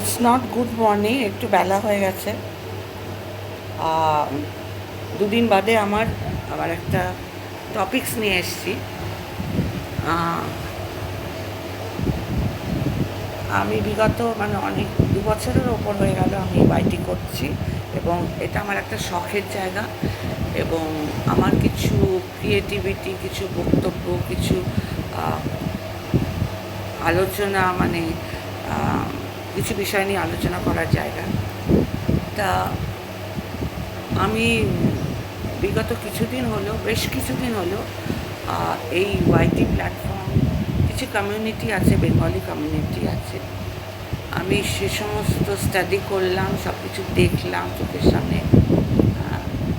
It's not good morning একটু বেলা হয়ে গেছে। দুদিন বাদে আমার, আবার একটা টপিকস নিয়ে এসেছি। আমি বিগত মানে অনেক, দু বছরের ওপর হয়ে গেল আমি বাইটি করছি এবং এটা আমার একটা শখের জায়গা এবং আমার কিছু ক্রিয়েটিভিটি কিছু বক্তব্য, কিছু আলোচনা মানে কিছু বিষয় নিয়ে আলোচনা করার জায়গা। তা আমি বিগত কিছুদিন হলো, বেশ কিছুদিন হলো এই ওয়াইটি প্ল্যাটফর্ম কিছু কমিউনিটি আছে বেঙ্গলি কমিউনিটি আছে। আমি সে সমস্ত স্টাডি করলাম সব কিছু দেখলাম চোখের সামনে।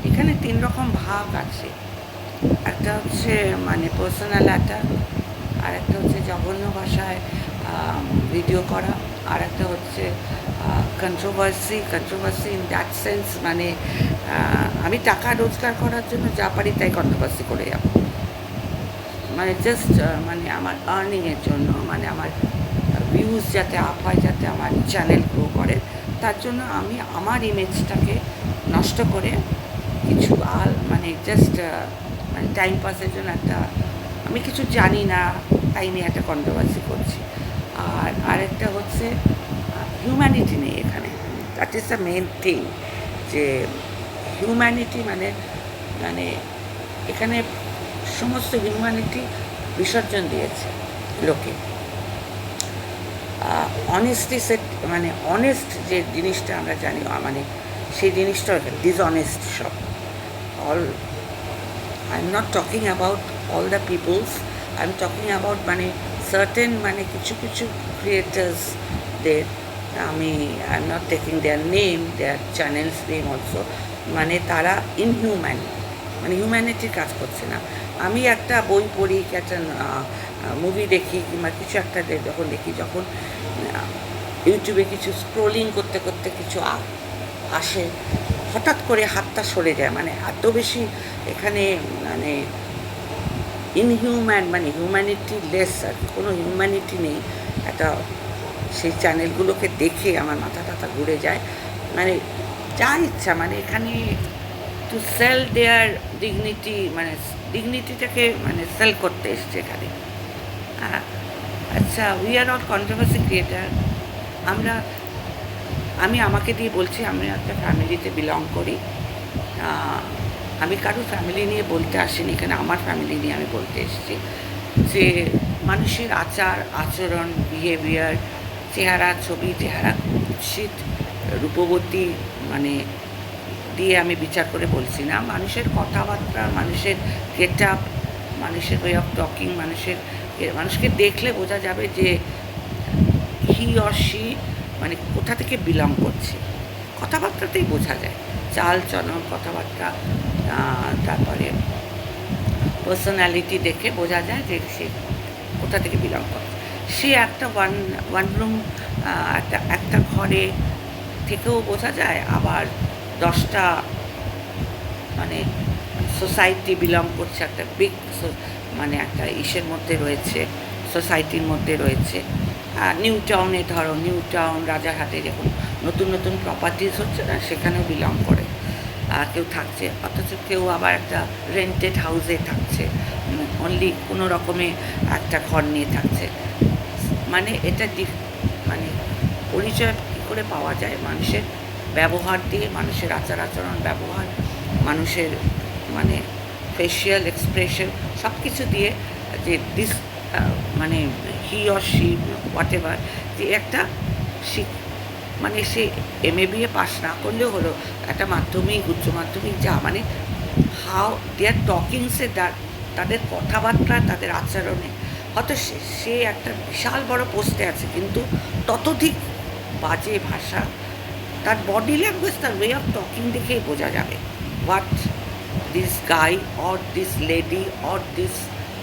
এখানে তিন রকম ভাগ আছে। একটা হচ্ছে মানে পার্সোনাল অ্যাটাক আর একটা হচ্ছে জঘন্য ভাষায় ভিডিও করা। আর একটা হচ্ছে controversy controversy in that sense মানে আমি টাকা রোজগার করার জন্য যা পারি তাই কন্ট্রোভার্সি করে যাব। মানে জাস্ট মানে আমার আর্নিংয়ের জন্য মানে আমার ভিউজ যাতে আপ হয়, যাতে আমার চ্যানেল গ্রো করে, তার জন্য আমি আমার ইমেজটাকে নষ্ট করে কিছু আর মানে জাস্ট মানে টাইম পাসের জন্য একটা, আমি কিছু জানি না, তাই নিয়ে একটা কন্ট্রোভার্সি করছি। আর আরেকটা হচ্ছে হিউম্যানিটি নেই এখানে। That is the main thing যে হিউম্যানিটি মানে মানে এখানে সমস্ত হিউম্যানিটি বিসর্জন দিয়েছে লোকে। অনেস্টি সেট মানে অনেস্ট যে জিনিসটা আমরা জানি মানে সেই জিনিসটা ডিসঅনেস্ট সব। All I am not talking about all the peoples I am talking about মানে সার্টেন মানে কিছু কিছু ক্রিয়েটার্সদের আমি I not taking their name their channels name also মানে তারা ইনহিউম্যান মানে হিউম্যানিটির কাজ করছে না। আমি একটা বই পড়ি একটা মুভি দেখি, কিংবা কিছু একটা যখন দেখি, যখন ইউটিউবে কিছু স্ক্রোলিং করতে করতে কিছু আসে, হঠাৎ করে হাতটা সরে যায়। মানে এত বেশি এখানে মানে ইনহিউম্যান মানে হিউম্যানিটি লেস আর কোনো হিউম্যানিটি নেই। একটা সেই চ্যানেলগুলোকে দেখে আমার মাথা টাথা ঘুরে যায়। মানে যা ইচ্ছা মানে এখানে টু সেল দেয়ার ডিগনিটি মানে ডিগনিটিটাকে মানে সেল করতে এসছে এখানে। আচ্ছা we are not controversy creator আমরা, আমি আমাকে দিয়ে বলছি আমি একটা ফ্যামিলিতে বিলং করি। আমি কারও ফ্যামিলি নিয়ে বলতে আসিনি, এখানে আমার ফ্যামিলি নিয়ে আমি বলতে এসেছি যে মানুষের আচার, আচরণ বিহেভিয়ার চেহারা, ছবি, চেহারা, কুৎসিত, রূপবতী মানে দিয়ে আমি বিচার করে বলছি না। মানুষের কথাবার্তা, মানুষের গেট আপ মানুষের ওয়ে অফ টকিং মানুষের মানুষকে দেখলে বোঝা যাবে যে হি অর শি মানে কোথা থেকে বিলং করছে। কথাবার্তাতেই বোঝা যায়। চাল চলন কথাবার্তা তারপরে পার্সোনালিটি দেখে বোঝা যায় যে সে কোথা থেকে বিলং করে। সে একটা ওয়ান ওয়ান রুম একটা একটা ঘরে থেকেও বোঝা যায় আবার দশটা মানে সোসাইটি বিলং করছে, একটা বিগ মানে একটা ইসের মধ্যে রয়েছে সোসাইটির মধ্যে রয়েছে। নিউ টাউনে ধরো নিউ টাউন রাজারহাটে যখন নতুন নতুন প্রপার্টিস হচ্ছে না, সেখানেও বিলং করে। কেউ থাকছে, অথচ কেউ আবার একটা রেন্টেড হাউসে থাকছে। অনলি কোনো রকমে একটা ঘর নিয়ে থাকছে। মানে এটা মানে পরিচয় কী করে পাওয়া যায়? মানুষের ব্যবহার দিয়ে, মানুষের আচার আচরণ, ব্যবহার, মানুষের মানে ফেশিয়াল এক্সপ্রেশন সব কিছু দিয়ে যে দিস মানে he or she what ever যে একটা শিখ মানে সে এম এ বিএ পাস না করলেও হলো, একটা মাধ্যমিক, উচ্চ মাধ্যমিক, যা মানে হাউ দেয়ার টকিংসে তাদের কথাবার্তা, তাদের আচরণে। হয়তো সে সে একটা বিশাল বড় পোস্টে আছে, কিন্তু ততোধিক বাজে ভাষা, তার বডি ল্যাঙ্গুয়েজ তার ওয়ে অফ টকিং দেখেই বোঝা যাবে। What this guy or this lady or this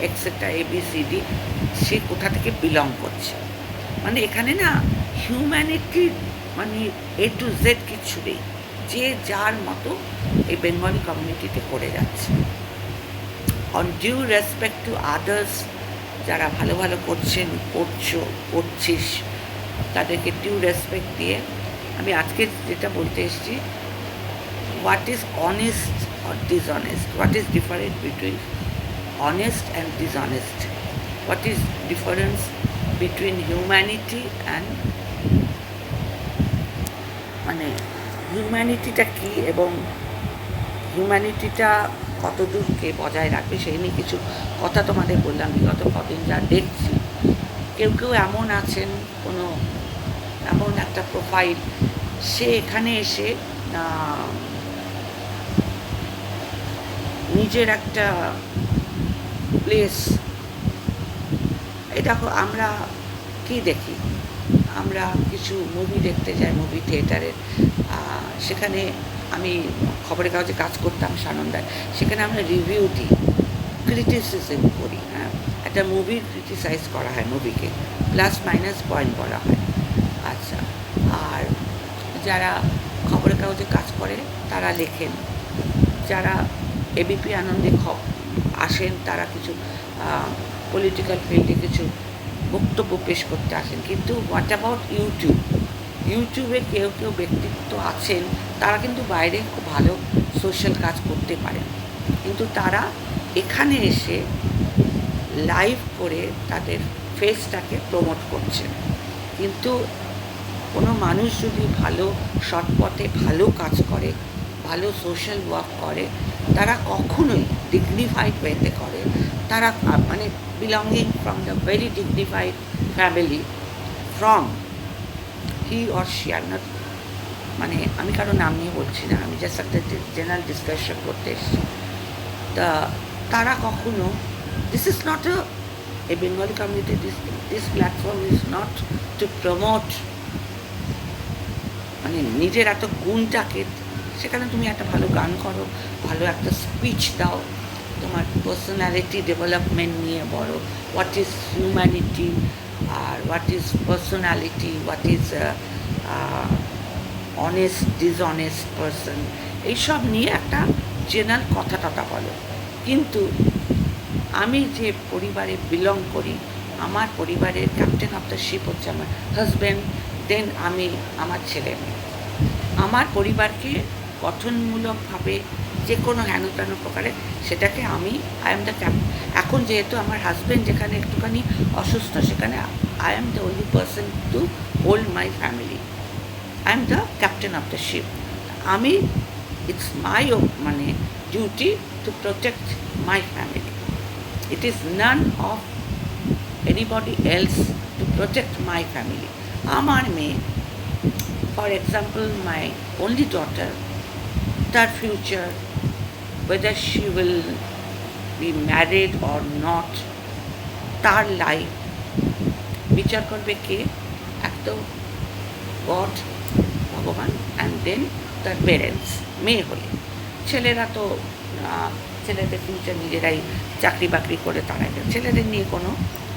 etcetera ABCD সে কোথা থেকে বিলং করছে। মানে এখানে না হিউম্যানিটির মানে এ টু জেড কিছু নেই। যে যার মতো এই বেঙ্গলি কমিউনিটিতে করে যাচ্ছে। On due respect to others যারা ভালো ভালো করছেন, করছ, করছিস, তাদেরকে ডিউ রেসপেক্ট দিয়ে আমি আজকে যেটা বলতে এসেছি what is honest or dishonest what is different between honest and dishonest. What is difference between humanity and মানে হিউম্যানিটিটা কি এবং হিউম্যানিটিটা কতদূর কে বজায় রাখবে সেই নিয়ে কিছু কথা তোমাদের বললাম বিগত কদিন যা দেখছি। কেউ কেউ এমন আছেন, কোনো এমন একটা প্রোফাইল সে এখানে এসে নিজের একটা প্লেস এই দেখো, আমরা কি দেখি? আমরা কিছু মুভি দেখতে যাই মুভি থিয়েটারের সেখানে আমি খবরের কাগজে কাজ করতাম সানন্দায়। সেখানে আমরা রিভিউ দিই ক্রিটিসিজম করি হ্যাঁ। একটা মুভি ক্রিটিসাইজ করা হয় মুভিকে প্লাস মাইনাস পয়েন্ট বলা হয়। আচ্ছা আর যারা খবরের কাগজে কাজ করে, তারা লেখেন। যারা এবিপি আনন্দে খব আসেন, তারা কিছু পলিটিক্যাল ফিল্ডে কিছু বক্তব্য পেশ করতে আসেন। কিন্তু হোয়াট অ্যাবাউট ইউটিউব ইউটিউবে কেউ কেউ ব্যক্তিত্ব আছেন, তারা কিন্তু বাইরে খুব ভালো সোশ্যাল কাজ করতে পারেন। কিন্তু তারা এখানে এসে লাইভ করে তাদের ফেসটাকে প্রমোট করছেন। কিন্তু কোনো মানুষ যদি ভালো সৎপথে ভালো কাজ করে ভালো সোশ্যাল ওয়ার্ক করে, তারা কখনোই ডিগনিফাইড ওয়েতে করে। তারা মানে belonging from the very dignified family from he or she are not মানে আমি কারও নাম নিয়ে বলছি না, আমি জাস্ট একটা জেনারেল ডিসকাশন করতে এসেছি। তা তারা কখনো this is not a Bengali community this this platform is not to promote মানে নিজের এত গুণটাকে সেখানে তুমি একটা ভালো গান করো, ভালো একটা স্পিচ দাও, তোমার পার্সোনালিটি ডেভেলপমেন্ট নিয়ে বলো what is humanity R what is personality what is honest dishonest person এইসব নিয়ে একটা জেনারেল কথা টথা বলো। কিন্তু আমি যে পরিবারে বিলং করি, আমার পরিবারের ক্যাপ্টেন অফ দ্য শিপ হচ্ছে আমার হাজব্যান্ড দেন আমি আমার ছেলে। মেয়ে আমার পরিবারকে গঠনমূলকভাবে যে কোনো হেন তেন প্রকারে সেটাকে আমি আই এম দ্য ক্যাপ এখন যেহেতু আমার হাজব্যান্ড যেখানে একটুখানি অসুস্থ, সেখানে I am the only person to hold my family I am the captain of the ship আমি ইটস মাই মানে duty to protect my family it is none of anybody else to protect my family আমার মেয়ে for example my only daughter তার future whether she will be married or not, তার life বিচার করবে কে? এক god, ভগবান and then তার parents মেয়ে হলে। ছেলেরা তো ছেলেদের ফিউচার নিজেরাই চাকরি বাকরি করে তারাই। ছেলেদের নিয়ে কোনো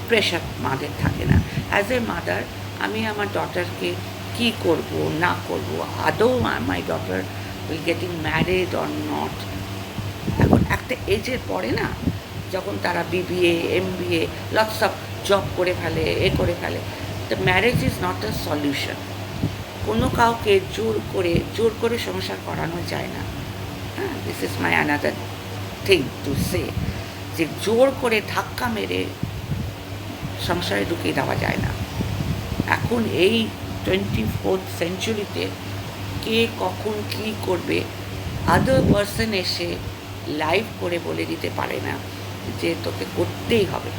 প্রেশার মাদের থাকে না। অ্যাজ এ মাদার আমি আমার ডটারকে কি করব, না করব, আদৌ my daughter will getting married or not এখন একটা এজের পরে না, যখন তারা BBA MBA lots of job করে ফেলে, এ করে ফেলে the marriage is not a solution কোনো কাউকে জোর করে জোর করে সংসার করানো যায় না। হ্যাঁ this is my another thing to say যে জোর করে ধাক্কা মেরে সংসারে ঢুকিয়ে দেওয়া যায় না। এখন এই টোয়েন্টি ফোর্থ সেঞ্চুরিতে কে কখন কী করবে? আদার পার্সন এসে লাইভ করে বলে দিতে পারে না যে তোকে করতেই হবে।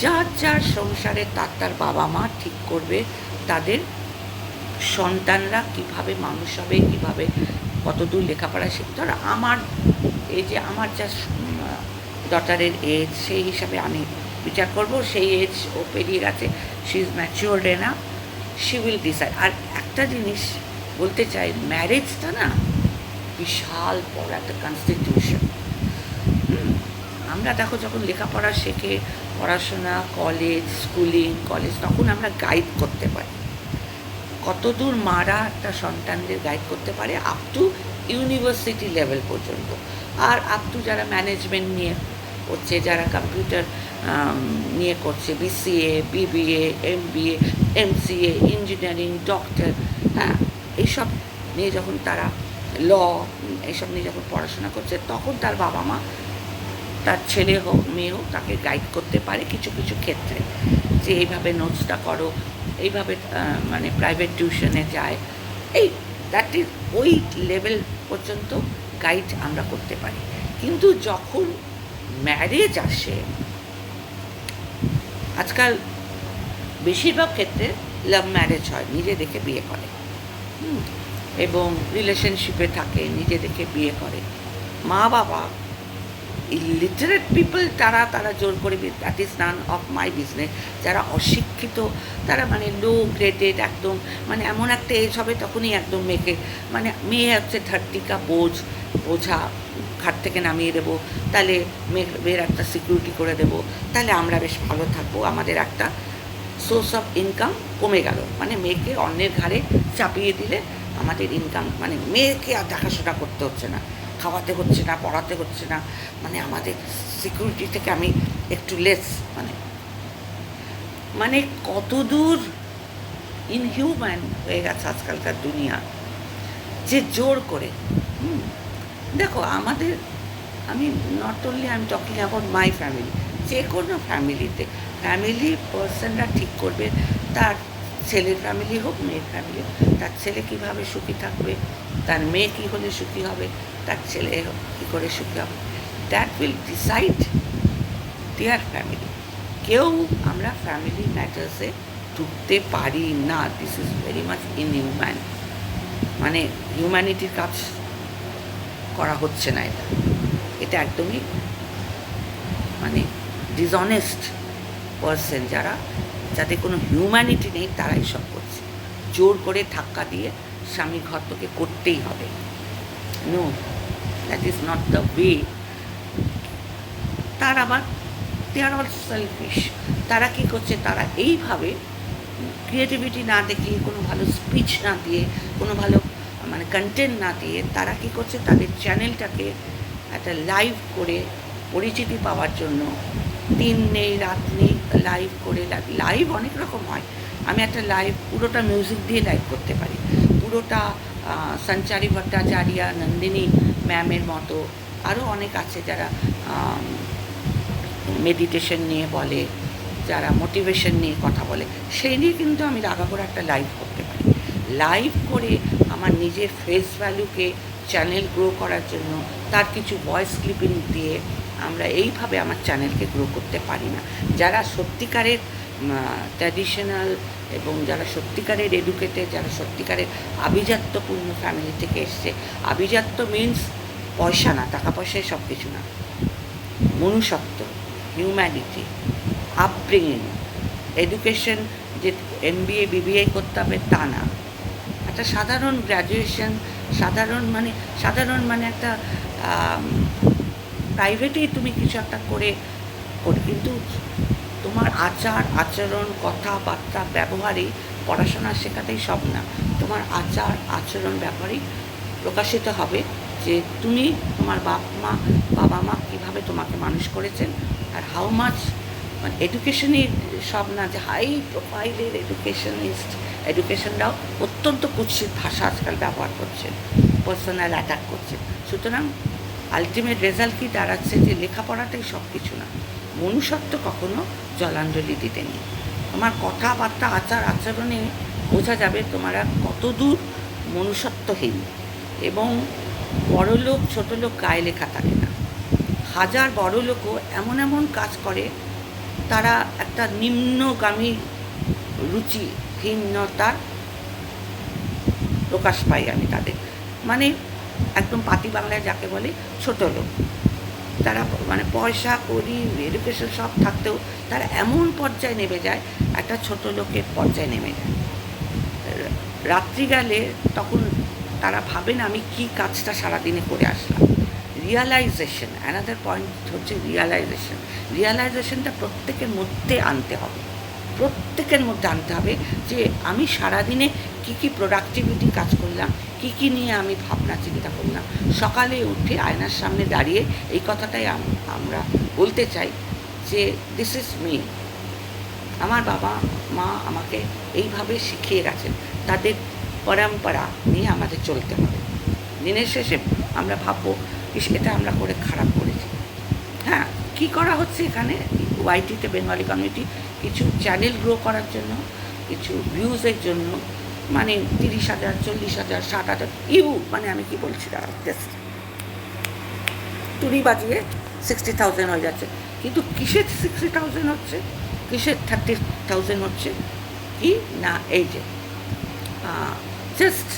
যার যার সংসারে তার তার বাবা মা ঠিক করবে, তাদের সন্তানরা কীভাবে মানুষ হবে, কীভাবে কতদূর লেখাপড়া শিখতে হবে আমার, এই যে আমার যা ডটারের এজ সেই হিসাবে আমি বিচার করব, সেই এজ ও পেরিয়ে গেছে শি ইজ ম্যাচিওর না শি উইল ডিসাইড আর একটা জিনিস বলতে চাই ম্যারেজটা না বিশাল বড় একটা কনস্টিটিউশন আমরা দেখো যখন লেখাপড়া শেখে, পড়াশোনা কলেজ স্কুলিং কলেজ তখন আমরা গাইড করতে পারি। কতদূর মারা একটা সন্তানদের গাইড করতে পারে? আপ টু ইউনিভার্সিটি লেভেল পর্যন্ত। আর আপ টু যারা ম্যানেজমেন্ট নিয়ে করছে, যারা কম্পিউটার নিয়ে করছে BCA BBA MBA MCA engineering doctor হ্যাঁ এইসব নিয়ে যখন তারা ল এইসব নিয়ে যখন পড়াশোনা করছে, তখন তার বাবা মা তার ছেলে হোক, মেয়ে হোক, তাকে গাইড করতে পারে কিছু কিছু ক্ষেত্রে। যে এইভাবে নোটসটা করো, এইভাবে মানে প্রাইভেট টিউশনে যায়, এই দ্যাট ইজ ওই লেভেল পর্যন্ত গাইড আমরা করতে পারি। কিন্তু যখন ম্যারেজ আসে, আজকাল বেশিরভাগ ক্ষেত্রে লাভ ম্যারেজ হয়, নিজে দেখে বিয়ে করে। রিলেশনশিপে থাকে, নিজেদেরকে বিয়ে করে। মা বাবা ইলিটারেট পিপল তারা তারা জোর করে that is none of my business যারা অশিক্ষিত, তারা মানে লো গ্রেডেড একদম মানে এমন একটা এজ হবে তখনই একদম মেয়েকে মানে মেয়ে হচ্ছে থার্টিকা বোঝ, বোঝা খাট থেকে নামিয়ে দেবো, তাহলে মেয়ে মেয়ের একটা সিকিউরিটি করে দেবো, তাহলে আমরা বেশ ভালো থাকব। আমাদের একটা সোর্স অফ ইনকাম কমে গেল। মানে মেয়েকে অন্যের ঘাড়ে চাপিয়ে দিলে আমাদের ইনকাম মানে মেয়েকে আর দেখাশোনা করতে হচ্ছে না, খাওয়াতে হচ্ছে না, পড়াতে হচ্ছে না মানে আমাদের সিকিউরিটি থেকে আমি একটু লেস মানে মানে কতদূর ইনহিউম্যান হয়ে গেছে আজকালকার দুনিয়া, যে জোর করে, হুম, দেখো আমাদের, আমি not only I am talking about my family যে কোনো ফ্যামিলিতে ফ্যামিলি পার্সনরা ঠিক করবে, তার ছেলের ফ্যামিলি হোক, মেয়ের ফ্যামিলি হোক, তার ছেলে কীভাবে সুখী থাকবে, তার মেয়ে কী হলে সুখী হবে, তার ছেলে কী করে সুখী হবে that will decide their family কেউ আমরা ফ্যামিলি ম্যাটার্সে ঢুকতে পারি না this is very much in human মানে হিউম্যানিটির কাজ করা হচ্ছে না এটা। এটা একদমই মানে ডিসঅনেস্ট পার্সন যারা যাদের কোনো হিউম্যানিটি নেই, তারাই সব করছে। জোর করে ধাক্কা দিয়ে স্বামী ঘর তোকে করতেই হবে। No that is not the way তার আবার দে আর অল সেলফিশ তারা কী করছে? তারা এইভাবে ক্রিয়েটিভিটি না দেখিয়ে, কোনো ভালো স্পিচ না দিয়ে, কোনো ভালো মানে কন্টেন্ট না দিয়ে, তারা কী করছে? তাদের চ্যানেলটাকে একটা লাইভ করে পরিচিতি পাওয়ার জন্য দিন নেই, রাত নেই লাইভ করে লাইভ অনেক রকম হয়। আমি একটা লাইভ পুরোটা মিউজিক দিয়ে লাইভ করতে পারি। পুরোটা সঞ্চারী ভট্টাচার্যা, নন্দিনী ম্যামের মতো। আরও অনেক আছে যারা মেডিটেশন নিয়ে বলে, যারা মোটিভেশন নিয়ে কথা বলে। সেই নিয়ে কিন্তু আমি রাগা করে একটা লাইভ করতে পারি। লাইভ করে আমার নিজের ফেস ভ্যালুকে চ্যানেল গ্রো করার জন্য তার কিছু ভয়েস ক্লিপিং দিয়ে আমরা এইভাবে আমার চ্যানেলকে গ্রো করতে পারি না। যারা সত্যিকারের ট্র্যাডিশনাল এবং যারা সত্যিকারের এডুকেটেড যারা সত্যিকারের আভিজাত্যপূর্ণ ফ্যামিলি থেকে এসছে, আভিজাত্য মিন্স পয়সা না, টাকা পয়সায় সব কিছু না। মনুষ্যত্ব হিউম্যানিটি আপব্রিঙিং এডুকেশন যে এম বিএ বিবিএ করতে হবে তা না। একটা সাধারণ গ্র্যাজুয়েশন সাধারণ মানে সাধারণ মানে একটা প্রাইভেটেই তুমি কিছু একটা করে করে। কিন্তু তোমার আচার, আচরণ, কথাবার্তা ব্যবহারেই পড়াশোনা শেখাতেই সব না। তোমার আচার, আচরণ ব্যবহারেই প্রকাশিত হবে যে তুমি তোমার বাপ মা বাবা মা কীভাবে তোমাকে মানুষ করেছেন আর হাউ মাচ মানে এডুকেশনই সব না, যে হাই প্রোফাইলের এডুকেশনিস্ট এডুকেশনরাও অত্যন্ত কুৎসিত ভাষা আজকাল ব্যবহার করছেন পার্সোনাল অ্যাটাক করছে। সুতরাং আলটিমেট রেজাল্ট কি দাঁড়াচ্ছে যে লেখাপড়াটাই সব কিছু না। মনুষ্যত্ব কখনো জলাঞ্জলি দিতে নেই তোমার কথাবার্তা, আচার, আচরণে বোঝা যাবে তোমারা কতদূর মনুষ্যত্বহীন এবং বড় লোক ছোটো লোক গায়ে লেখা থাকে না। হাজার বড় লোকও এমন এমন কাজ করে, তারা একটা নিম্নগামী রুচিহীনতার প্রকাশ পাই আমি তাদের। মানে একদম পাতি বাংলায় যাকে বলে, ছোট লোক। তারা মানে পয়সা, করি এডুকেশন সব থাকতেও তারা এমন পর্যায়ে নেমে যায়, একটা ছোট লোকের পর্যায়ে নেমে যায়। রাত্রি গেলে তখন তারা ভাবেন আমি কি কাজটা সারাদিনে করে আসলাম। রিয়ালাইজেশন অ্যানাদার পয়েন্ট হচ্ছে রিয়ালাইজেশন রিয়ালাইজেশনটা প্রত্যেকের মধ্যে আনতে হবে। প্রত্যেকের মধ্যে আনতে হবে যে, আমি সারাদিনে কী কী প্রোডাক্টিভিটি কাজ করলাম কী কী নিয়ে আমি ভাবনা চিন্তা করলাম। সকালে উঠে আয়নার সামনে দাঁড়িয়ে এই কথাটাই আমরা বলতে চাই যে দিস ইজ মি আমার বাবা, মা আমাকে এইভাবে শিখিয়ে গেছেন। তাদের পরম্পরা নিয়ে আমাদের চলতে হবে। দিনের শেষে আমরা ভাববো এটা আমরা করে খারাপ করেছি। হ্যাঁ কী করা হচ্ছে এখানে? ওয়াইটিতে বেঙ্গলি কমিউনিটি কিছু চ্যানেল গ্রো করার জন্য, কিছু ভিউজের জন্য মানে তিরিশ হাজার, চল্লিশ হাজার, ষাট হাজার, ইউ মানে আমি কি বলছি দাঁড়া জাস্ট তুড়ি বাজিয়ে সিক্সটি থাউজেন্ড হয়ে যাচ্ছে। কিন্তু কিসের সিক্সটি থাউজেন্ড হচ্ছে? কিসের থার্টি থাউজেন্ড হচ্ছে? কি? না, এই যে জাস্ট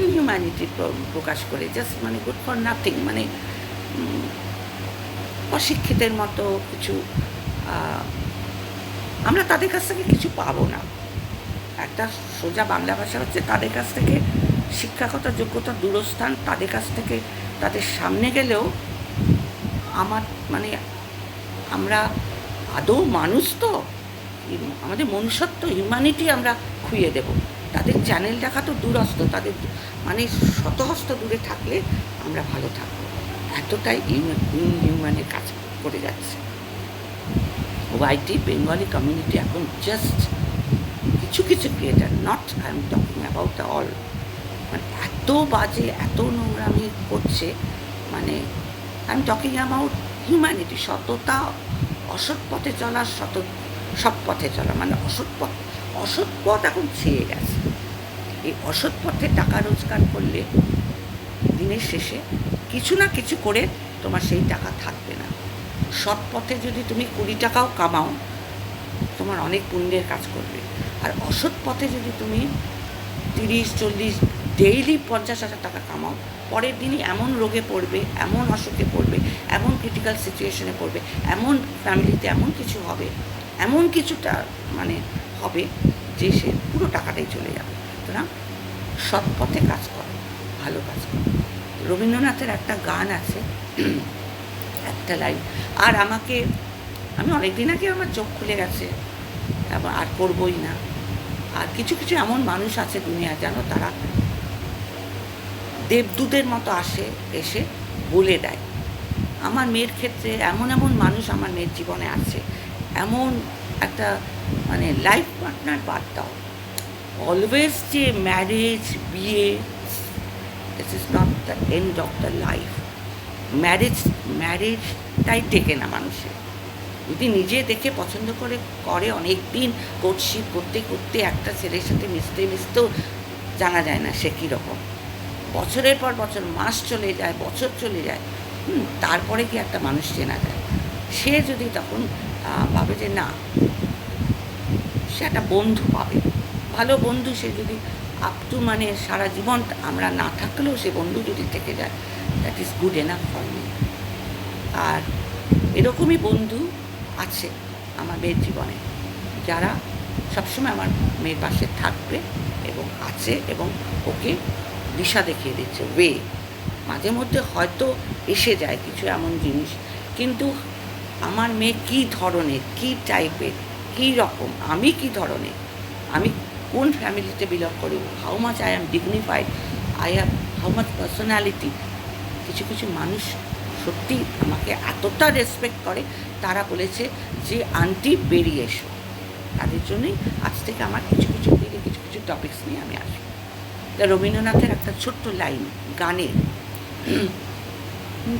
ইনহিউম্যানিটি প্রকাশ করে জাস্ট মানে গুড ফর নাথিং মানে অশিক্ষিতের মতো কিছু আমরা তাদের কাছ থেকে কিছু পাবো না। একটা সোজা বাংলা ভাষা হচ্ছে তাদের কাছ থেকে শিক্ষাগত যোগ্যতা দূরস্থান, তাদের কাছ থেকে তাদের সামনে গেলেও আমার মানে আমরা আদৌ মানুষ তো? আমাদের মনুষ্যত্ব হিউম্যানিটি আমরা খুইয়ে দেব। তাদের চ্যানেল দেখা তো দূরস্থ, তাদের মানে শতহস্ত দূরে থাকলে আমরা ভালো থাকব। এতটাই ইনহিউম্যানের কাজ করে যাচ্ছে। ওয়াইটি বেঙ্গলি কমিউনিটি এখন জাস্ট কিছু কিছু creator not I am talking about the all মানে এত বাজে, এত নোংরামি করছে মানে I am talking about humanity সততা, অসৎ পথে চলা সত, সৎ পথে চলা মানে অসৎ পথ অসৎ পথ এখন ছেয়ে গেছে। এই অসৎ পথে টাকা রোজগার করলে দিনের শেষে কিছু না কিছু করে তোমার সেই টাকা থাকবে না। সৎ পথে যদি তুমি কুড়ি টাকাও কামাও তোমার অনেক পুণ্যের কাজ করবে। আর অসৎ পথে যদি তুমি তিরিশ, চল্লিশ ডেইলি পঞ্চাশ হাজার টাকা কামাও, পরের দিনই এমন রোগে পড়বে, এমন অসুখে পড়বে, এমন ক্রিটিক্যাল সিচুয়েশনে পড়বে, এমন ফ্যামিলিতে এমন কিছু হবে, এমন কিছুটা মানে হবে যে সে পুরো টাকাটাই চলে যাবে। সুতরাং সৎ পথে কাজ করো, ভালো কাজ করো। রবীন্দ্রনাথের একটা গান আছে, একটা লাইন আর আমাকে আমি অনেকদিন আগে আমার চোখ খুলে গেছে। আবার আর করবই না। আর কিছু কিছু এমন মানুষ আছে দুনিয়া জানো তারা দেবদূতের মতো আসে, এসে বলে দেয়। আমার মেয়ের ক্ষেত্রে এমন এমন মানুষ আমার মেয়ের জীবনে আছে। এমন একটা মানে লাইফ পার্টনার বাদ দাও। অলওয়েজ যে ম্যারেজ বিয়ে this is not the end of the life marriage ম্যারেজটাই টেকে না মানুষের। যদি নিজে দেখে পছন্দ করে করে অনেক দিন কোর্টশিপ করতে করতে একটা ছেলের সাথে মিশতে মিশতেও জানা যায় না সে কীরকম। বছরের পর বছর মাস চলে যায় বছর চলে যায় হুম, তারপরে কি একটা মানুষ চেনা যায়? সে যদি তখন ভাবে যে না সে একটা বন্ধু পাবে। ভালো বন্ধু সে যদি আপ টু মানে সারা জীবন আমরা না থাকলেও সে বন্ধু যদি থেকে যায় that is good enough for me আর এরকমই বন্ধু আছে আমার মেয়ের জীবনে। যারা সবসময় আমার মেয়ের পাশে থাকবে এবং আছে এবং ওকে দিশা দেখিয়ে দিচ্ছে। ওয়ে, মাঝে মধ্যে হয়তো এসে যায় কিছু এমন জিনিস, কিন্তু আমার মেয়ে কী ধরনের, কী টাইপের কী রকম, আমি কী ধরনের, আমি কোন ফ্যামিলিতে বিলং করি how much I am dignified I have how much personality কিছু কিছু মানুষ সত্যি আমাকে এতটা রেসপেক্ট করে, তারা বলেছে যে, আন্টি, বেরিয়ে এসো। তাদের জন্যই আজ থেকে আমার কিছু কিছু দিকে কিছু কিছু টপিকস নিয়ে আমি আসব। তা রবীন্দ্রনাথের একটা ছোট্ট লাইন গানের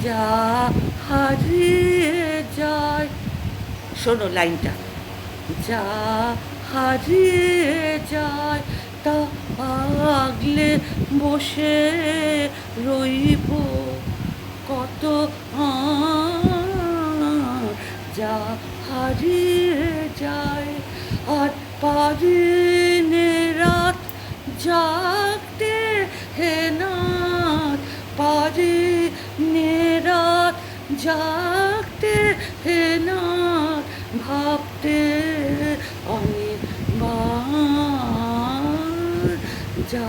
যা হারিয়ে যায় শোনো লাইনটা যা হারিয়ে যায়, তা আগলে বসে রইব। কত যা হারিয়ে যায় আর পারিনে রাত জাগতে হে নাথ, পারিনে রাত জাগতে হে নাথ, ভাবতে অনেকবার যা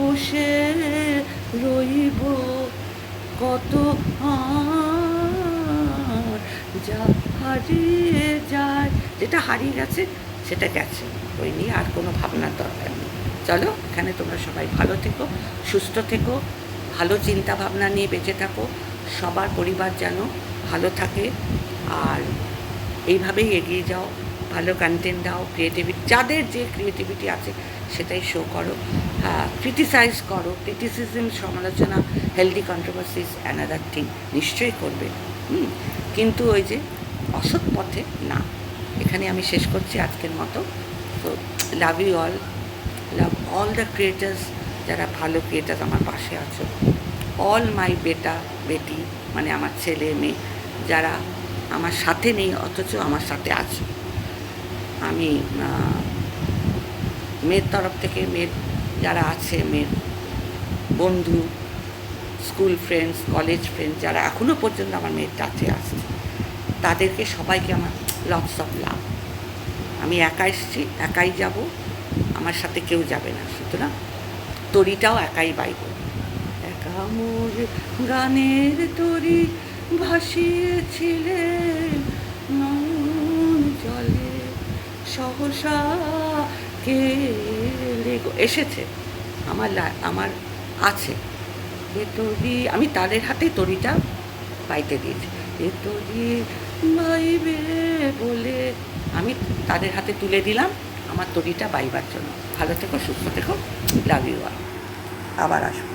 বসে রইব কত যা হারিয়ে যায়, যেটা হারিয়ে গেছে, সেটা গেছে। ওই নিয়ে আর কোনো ভাবনার দরকার নেই। চলো, এখানে তোমরা সবাই ভালো থেকো, সুস্থ থেকো, ভালো চিন্তা ভাবনা নিয়ে বেঁচে থাকো। সবার পরিবার যেন ভালো থাকে। আর এইভাবেই এগিয়ে যাও, ভালো কন্টেন্ট দাও ক্রিয়েটিভিটি যাদের যে ক্রিয়েটিভিটি আছে সেটাই শো করো। হ্যাঁ ক্রিটিসাইজ করো। ক্রিটিসিজম সমালোচনা হেলদি কন্ট্রোভার্সিস অ্যানাদার থিং নিশ্চয়ই করবে। হুম, কিন্তু ওই যে অসৎ পথে না। এখানে আমি শেষ করছি আজকের মতো। তো love you all love all the creators যারা ভালো ক্রিয়েটার্স আমার পাশে আছো। অল মাই বেটা বেটি মানে আমার ছেলে, মেয়ে, যারা আমার সাথে নেই, অথচ আমার সাথে আছে। আমি মেয়ের তরফ থেকে, মেয়ের যারা আছে, মেয়ের বন্ধু, স্কুল ফ্রেন্ডস কলেজ ফ্রেন্ডস যারা এখনও পর্যন্ত আমার মেয়ের কাছে আসছে তাদেরকে সবাইকে আমার লটস অফ লাভ আমি একা এসেছি, একাই যাব, আমার সাথে কেউ যাবে না। সুতরাং তরিটাও একাই বাইব। একা মোর গানের তরি ভাসিয়েছিলে, নয়ন জলে, সহসা কে এলে এসেছে। আমার আমার আছে। তরি আমি তাদের হাতে তরিটা পাইতে দিয়েছি। এ তরি বাইবে বলে আমি তাদের হাতে তুলে দিলাম আমার তরিটা বাইবার জন্য। ভালো থেকো, সুস্থ থেকো লাভ ইউ আবার আসব